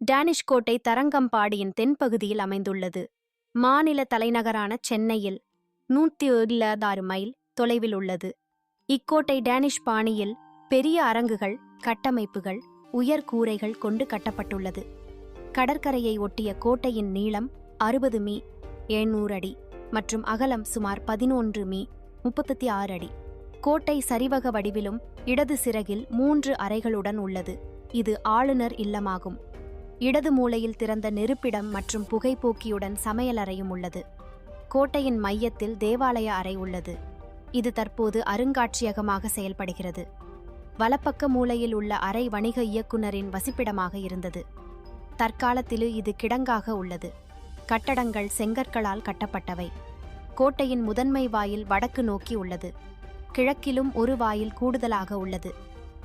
Danish கோட்டை தரங்கம்பாடியின் தென்பகுதியில் அமைந்துள்ளது. மாநில தலைநகரான சென்னையில் நூற்றி இல்லாதாறு மைல் தொலைவில் உள்ளது. இக்கோட்டை டேனிஷ் பாணியில் பெரிய அரங்குகள் கட்டமைப்புகள் உயர் கூரைகள் கொண்டு கட்டப்பட்டுள்ளது. கடற்கரையை ஒட்டிய கோட்டையின் நீளம் அறுபது மீ எழுநூறு அடி மற்றும் அகலம் சுமார் பதினொன்று மீ முப்பத்தி ஆறு அடி. கோட்டை சரிவக வடிவிலும் இடது சிறகில் மூன்று அறைகளுடன் உள்ளது. இது ஆளுநர் இல்லமாகும். இடது மூலையில் திறந்த நெருப்பிடம் மற்றும் புகைப்போக்கியுடன் சமையலறையும் உள்ளது. கோட்டையின் மையத்தில் தேவாலய அறை உள்ளது. இது தற்போது அருங்காட்சியகமாக செயல்படுகிறது. வலப்பக்க மூலையில் உள்ள அறை வணிக இயக்குனரின் வசிப்பிடமாக இருந்தது. தற்காலத்தில் இது கிடங்காக உள்ளது. கட்டடங்கள் செங்கற்களால் கட்டப்பட்டவை. கோட்டையின் முதன்மை வாயில் வடக்கு நோக்கி உள்ளது. கிழக்கிலும் ஒரு வாயில் கூடுதலாக உள்ளது.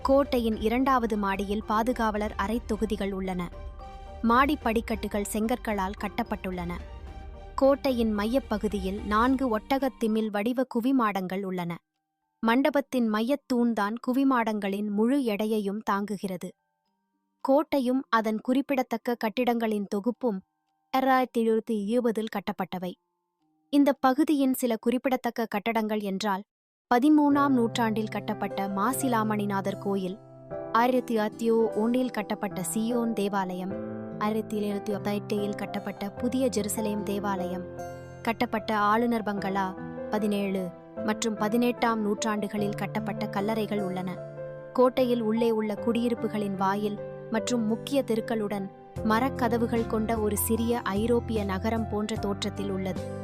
கோட்டையின் இரண்டாவது மாடியில் பாதுகாவலர் அறை தொகுதிகள் உள்ளன. மாடி படிக்கட்டுகள் செங்கற்களால் கட்டப்பட்டுள்ளன. கோட்டையின் மையப்பகுதியில் நான்கு ஒட்டகத் திமில் வடிவ குவிமாடங்கள் உள்ளன. மண்டபத்தின் மையத்தூண்தான் குவிமாடங்களின் முழு எடையையும் தாங்குகிறது. கோட்டையும் அதன் குறிப்பிடத்தக்க கட்டிடங்களின் தொகுப்பும் இரண்டாயிரத்தி எழுபத்தி இருபதில் கட்டப்பட்டவை. இந்த பகுதியின் சில குறிப்பிடத்தக்க கட்டடங்கள் என்றால் பதிமூணாம் நூற்றாண்டில் கட்டப்பட்ட மாசிலாமணிநாதர் கோயில் ஆயிரத்தி ஆத்தியோ ஒன்றில் கட்டப்பட்ட சியோன் தேவாலயம் ஆயிரத்தி எழுநூத்தி எட்டில் கட்டப்பட்ட புதிய ஜெருசலேம் தேவாலயம் கட்டப்பட்ட ஆளுநர் பங்களா பதினேழு மற்றும் பதினெட்டாம் நூற்றாண்டுகளில் கட்டப்பட்ட கல்லறைகள் உள்ளன. கோட்டையில் உள்ளே உள்ள குடியிருப்புகளின் வாயில் மற்றும் முக்கிய தெருக்களுடன் மரக்கதவுகள் கொண்ட ஒரு சிறிய ஐரோப்பிய நகரம் போன்ற தோற்றத்தில் உள்ளது.